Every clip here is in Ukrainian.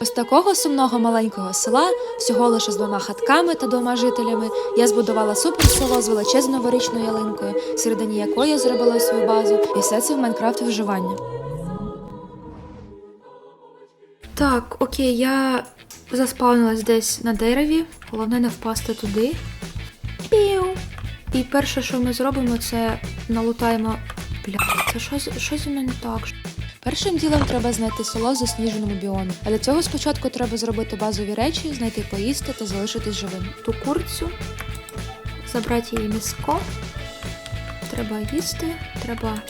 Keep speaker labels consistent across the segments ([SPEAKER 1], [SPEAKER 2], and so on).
[SPEAKER 1] Ось такого сумного маленького села, всього лише з двома хатками та двома жителями, я збудувала суперсело з величезною новорічною ялинкою, всередині якої я зробила свою базу, і все це в Майнкрафт виживання. Так, окей, я заспавнилась десь на дереві. Головне не впасти туди. Піу. І перше, що ми зробимо, це налутаємо. Бля, це що, з- що зі мною не так? Першим ділом треба знайти село в засніженому біомі. А для цього спочатку треба зробити базові речі, знайти поїсти та залишитись живим. Ту курцю, забрати її м'яско. Треба їсти, треба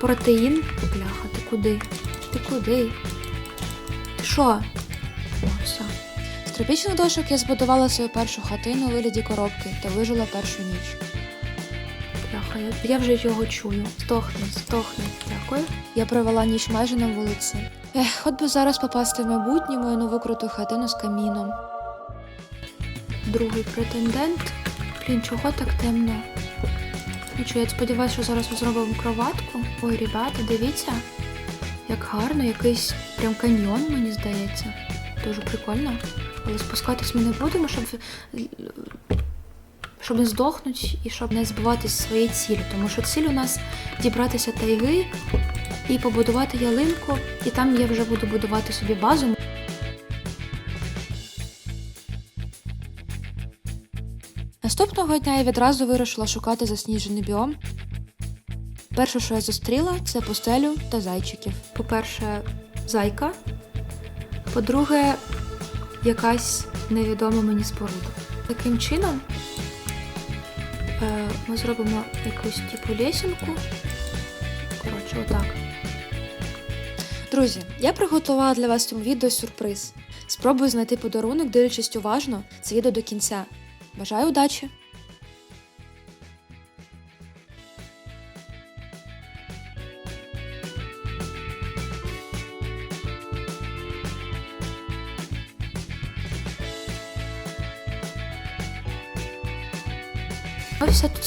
[SPEAKER 1] протеїн. Бляха, ти куди? Ти куди? Ти що? О, все. З тропічних дошок я збудувала свою першу хатину у вигляді коробки та вижила першу ніч. Бляха, я, вже його чую. Здохни, здохни. Дякую. Я провела ніч майже на вулиці. Ех, от би зараз попасти в майбутнє мою нову круту хатину з каміном. Другий претендент. Блін, чого так темно? Нічого, я сподіваюся, що зараз ми зробимо кроватку. Ой, ребята, дивіться, як гарно, якийсь прям каньйон, мені здається. Дуже прикольно. Але спускатись ми не будемо, щоб, щоб не здохнути і щоб не збиватися своєї цілі. Тому що ціль у нас дібратися тайги і побудувати ялинку, і там я вже буду будувати собі базу. Наступного дня я відразу вирішила шукати засніжений біом. Перше, що я зустріла, це пустелю та зайчиків. По-перше, зайка. По-друге, якась невідома мені споруда. Таким чином ми зробимо якусь типу лісінку. Коротше, отак. Друзі, я приготувала для вас в цьому відео сюрприз. Спробую знайти подарунок, дивлячись уважно це відео до кінця. Бажаю удачі!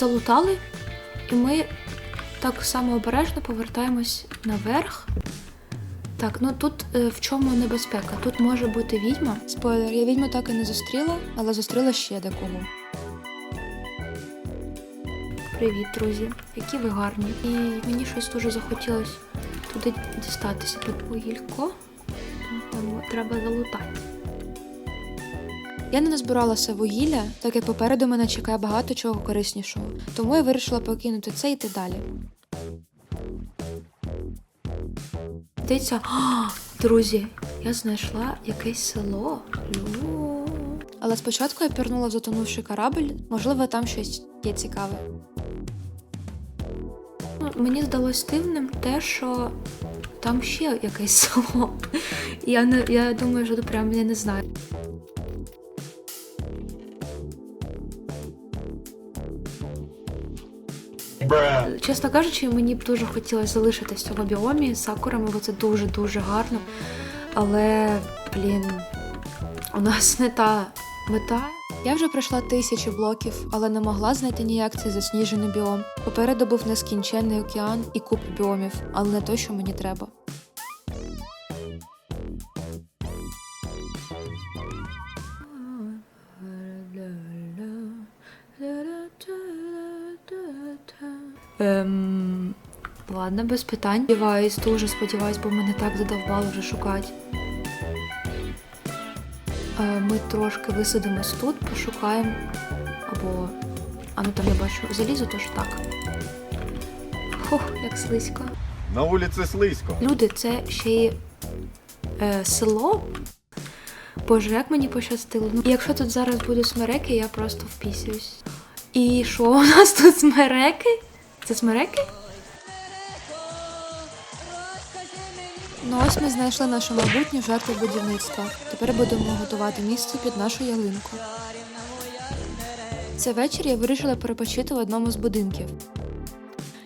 [SPEAKER 1] Залутали, і ми так само обережно повертаємось наверх. Так, ну тут е, в чому небезпека? Тут може бути відьма. Спойлер, я відьму так і не зустріла, але зустріла ще декого. Привіт, друзі, які ви гарні. І мені щось дуже захотілося туди дістатися. Тут вугілько. Треба залутати. Я не назбиралася вугілля, так як попереду мене чекає багато чого кориснішого. Тому я вирішила покинути це і йти далі. Дивіться, друзі, я знайшла якесь село. Але спочатку я пірнула в затонувший корабль, можливо, там щось є цікаве. Ну, мені здалось дивним те, що там ще якесь село. Я, не, я думаю, що прям я не знаю. Чесно кажучи, мені б дуже хотілося залишитись в цьому біомі з сакурами, бо це дуже-дуже гарно. Але, блін, у нас не та мета. Я вже пройшла тисячі блоків, але не могла знайти ніяк цей засніжений біом. Попереду був нескінченний океан і купу біомів, але не то, що мені треба. Ладно, без питань. Сподіваюсь, дуже сподіваюсь, бо мене так задовбало вже шукати. Е, ми трошки висадимось тут, пошукаємо. Або. А ну там я бачу залізо, тож так. Фух, як слизько.
[SPEAKER 2] На вулиці слизько.
[SPEAKER 1] Люди, це ще й е, село. Боже, як мені пощастило. Ну, якщо тут зараз будуть смереки, я просто впісюсь. І що у нас тут смереки? Це смереки? Ну ось ми знайшли нашу майбутню жертву будівництва. Тепер будемо готувати місце під нашу ялинку. Це вечір я вирішила перепочити в одному з будинків.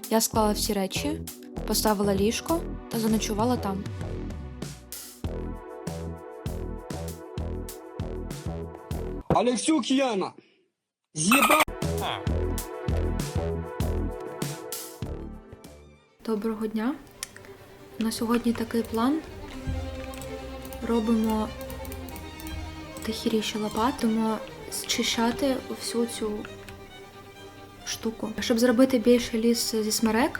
[SPEAKER 1] Я склала всі речі, поставила ліжко та заночувала там.
[SPEAKER 3] Алексюк Яна. Єба.
[SPEAKER 1] Доброго дня. На сьогодні такий план. робимо тихіріші лопатимо зчищати всю цю штуку, щоб зробити більше ліс зі смерек.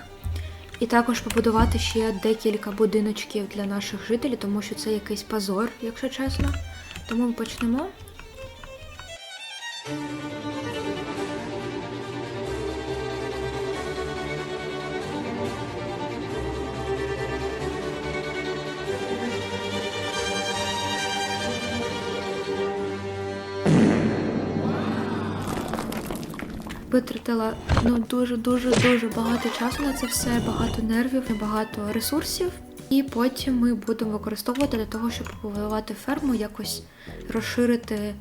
[SPEAKER 1] І також побудувати ще декілька будиночків для наших жителів, тому що це якийсь позор, якщо чесно. Тому ми почнемо. Витратила ну дуже дуже дуже багато часу на це все, багато нервів, багато ресурсів. І потім ми будемо використовувати для того, щоб побудувати ферму, якось розширити е,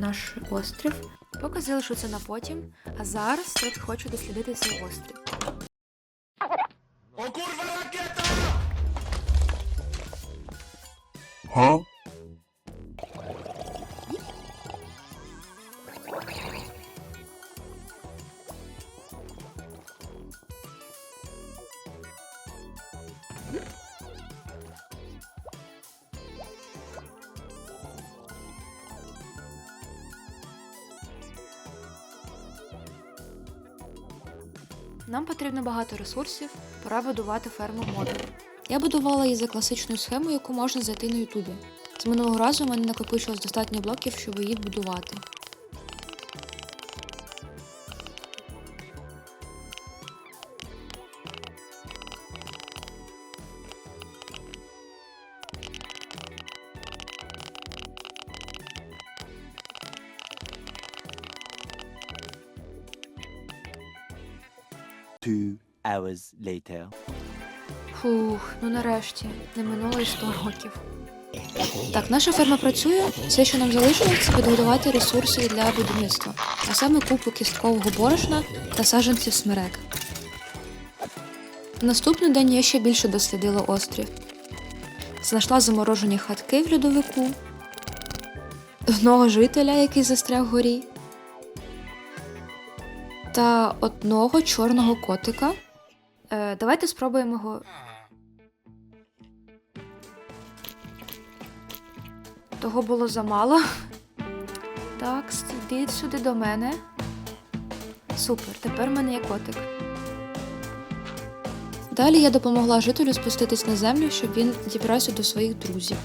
[SPEAKER 1] наш острів. Поки залишу це на потім, а зараз тут хочу дослідити цей острів. Нам потрібно багато ресурсів, пора будувати ферму модулів. Я будувала її за класичною схемою, яку можна знайти на Ютубі. З минулого разу в мене накопичилось достатньо блоків, щоб її будувати.
[SPEAKER 4] Two hours later.
[SPEAKER 1] Фух, ну нарешті, не минуло і 100 років. Так, наша ферма працює. Все, що нам залишилось, це підготувати ресурси для будівництва, а саме купу кісткового борошна та саджанців смерек. Наступний день я ще більше дослідила острів. Знайшла заморожені хатки в льодовику, одного жителя, який застряг горі, та одного чорного котика. Е, давайте спробуємо його. Того було замало. Так, йдіть сюди до мене. Супер, тепер в мене є котик. Далі я допомогла жителю спуститись на землю, щоб він дібрався до своїх друзів.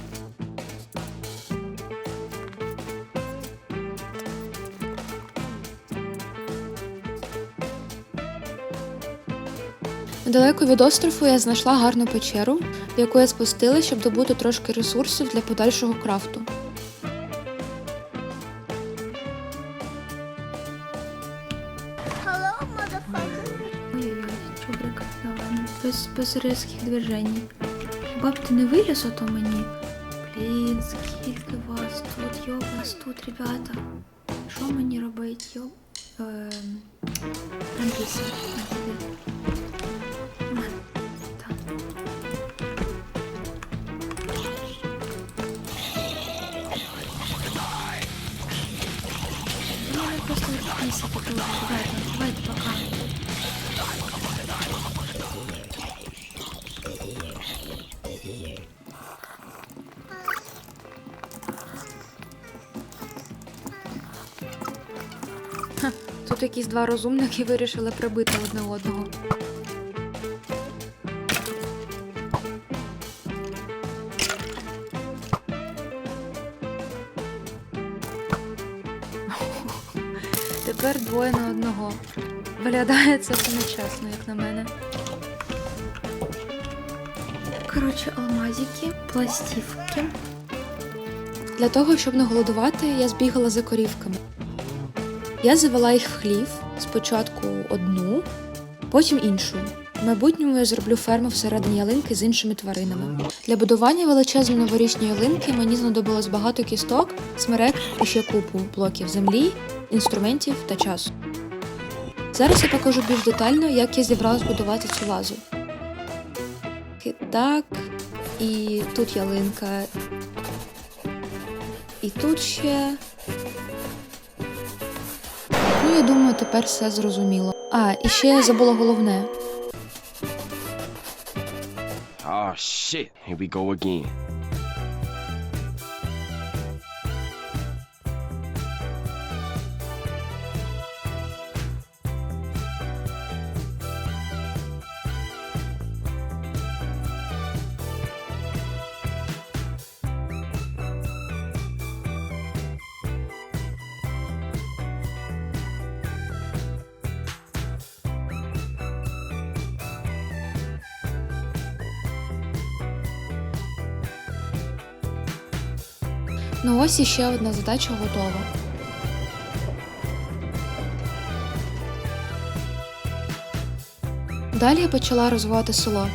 [SPEAKER 1] Недалеко від острову я знайшла гарну печеру, в яку я спустила, щоб добути трошки ресурсів для подальшого крафту. Ой-ой-ой, чубрик, давай. Без, без різких движень. Баб, ти не виліз ото мені? Блін, скільки вас тут, йоб вас тут, ребята. Що мені робити, йоб? Ем... просто писати тоже. Давайте, давайте пока. Ха, Тут якісь два розумники вирішили прибити одне одного. Двоє на одного. Виглядає це все нечесно, як на мене. Коротше, алмазики, пластівки. Для того, щоб не голодувати, я збігала за корівками. Я завела їх в хлів, спочатку одну, потім іншу. В майбутньому я зроблю ферму всередині ялинки з іншими тваринами. Для будування величезної новорічної ялинки мені знадобилось багато кісток, смерек і ще купу блоків землі, інструментів та часу. Зараз я покажу більш детально, як я зібралась будувати цю вазу. Так, і тут ялинка. І тут ще. Ну, я думаю, тепер все зрозуміло. А, і ще я забула головне.
[SPEAKER 5] Oh shit, here we go again.
[SPEAKER 1] Ну ось іще одна задача готова. Далі я почала розвивати село.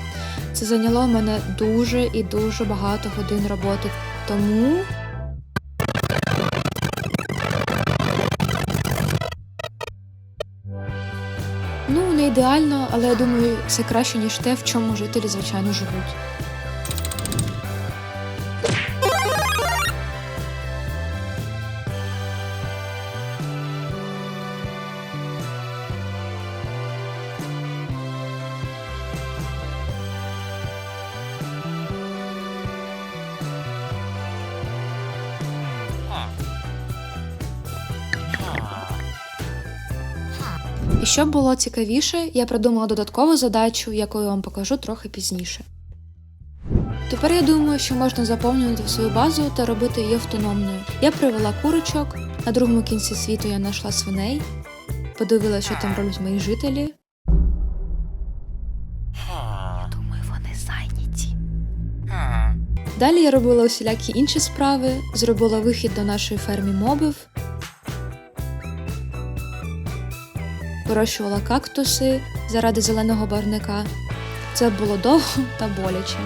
[SPEAKER 1] Це зайняло в мене дуже і дуже багато годин роботи. Тому Ну, не ідеально, але я думаю, це краще, ніж те, в чому жителі, звичайно, живуть. І щоб було цікавіше, я придумала додаткову задачу, яку я вам покажу трохи пізніше. Тепер я думаю, що можна заповнювати свою базу та робити її автономною. Я привела курочок, на другому кінці світу я знайшла свиней, подивилася, що там роблять мої жителі. Я думаю, вони зайняті. Далі я робила усілякі інші справи, зробила вихід до нашої фермі мобів, вирощувала кактуси заради зеленого барника. Це було довго та боляче.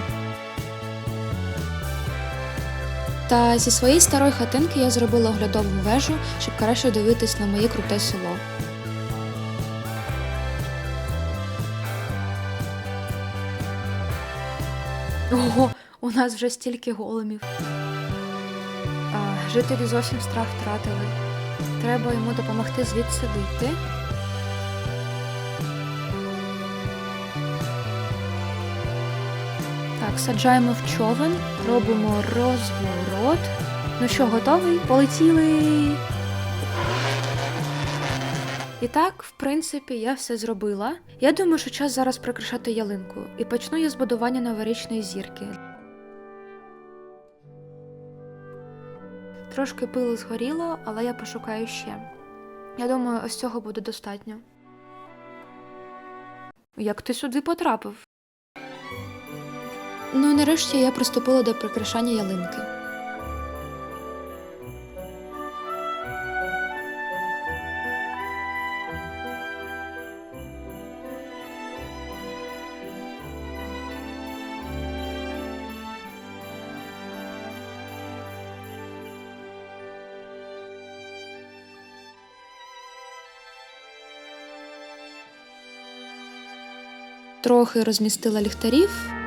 [SPEAKER 1] Та зі своєї старої хатинки я зробила оглядову вежу, щоб краще дивитись на моє круте село. Ого, у нас вже стільки големів. А, жителі зовсім страх втратили. Треба йому допомогти звідси вийти. Саджаємо в човен, робимо розворот. Ну що, готовий? Полетіли. І так, в принципі, я все зробила. Я думаю, що час зараз прикрашати ялинку. І почну я з будування новорічної зірки. Трошки пилу згоріло, але я пошукаю ще. Я думаю, ось цього буде достатньо. Як ти сюди потрапив? Ну і нарешті я приступила до прикрашання ялинки. Трохи розмістила ліхтарів.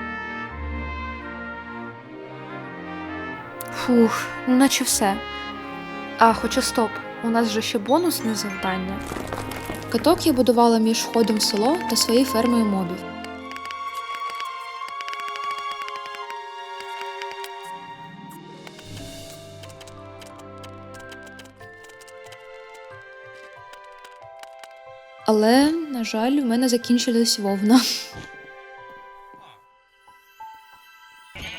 [SPEAKER 1] Фух, ну наче все. А, хоча стоп, у нас же ще бонусне завдання. Каток я будувала між входом в село та своєю фермою мобів. Але, на жаль, у мене закінчилась вовна.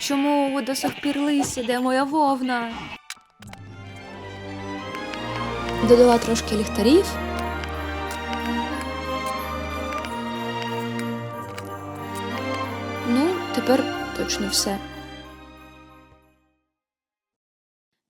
[SPEAKER 1] Чому до сих пір лисі, де моя вовна? Додала трошки ліхтарів. Ну, тепер точно все.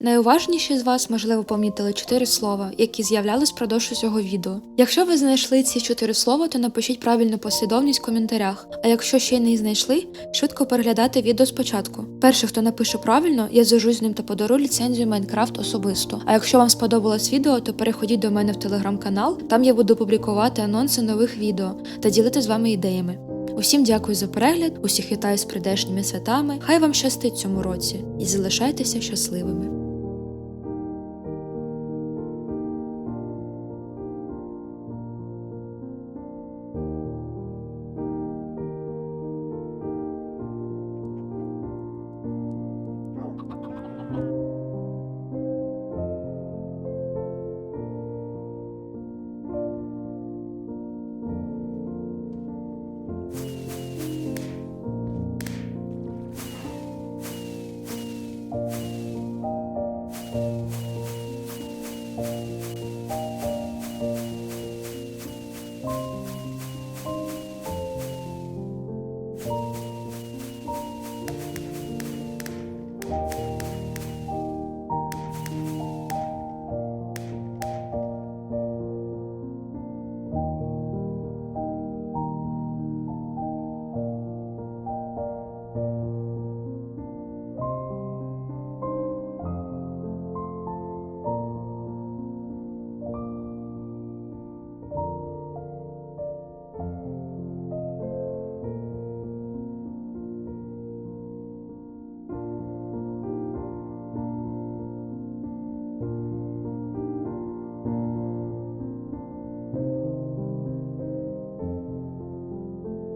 [SPEAKER 1] Найуважніші з вас, можливо, помітили чотири слова, які з'являлись впродовж усього відео. Якщо ви знайшли ці чотири слова, то напишіть правильну послідовність в коментарях. А якщо ще не знайшли, швидко переглядати відео спочатку. Перший, хто напише правильно, я зв'яжусь з ним та подарую ліцензію Майнкрафт особисто. А якщо вам сподобалось відео, то переходіть до мене в телеграм-канал, там я буду публікувати анонси нових відео та ділити з вами ідеями. Усім дякую за перегляд, усіх вітаю з прийдешніми святами. Хай вам щастить цьому році і залишайтеся щасливими.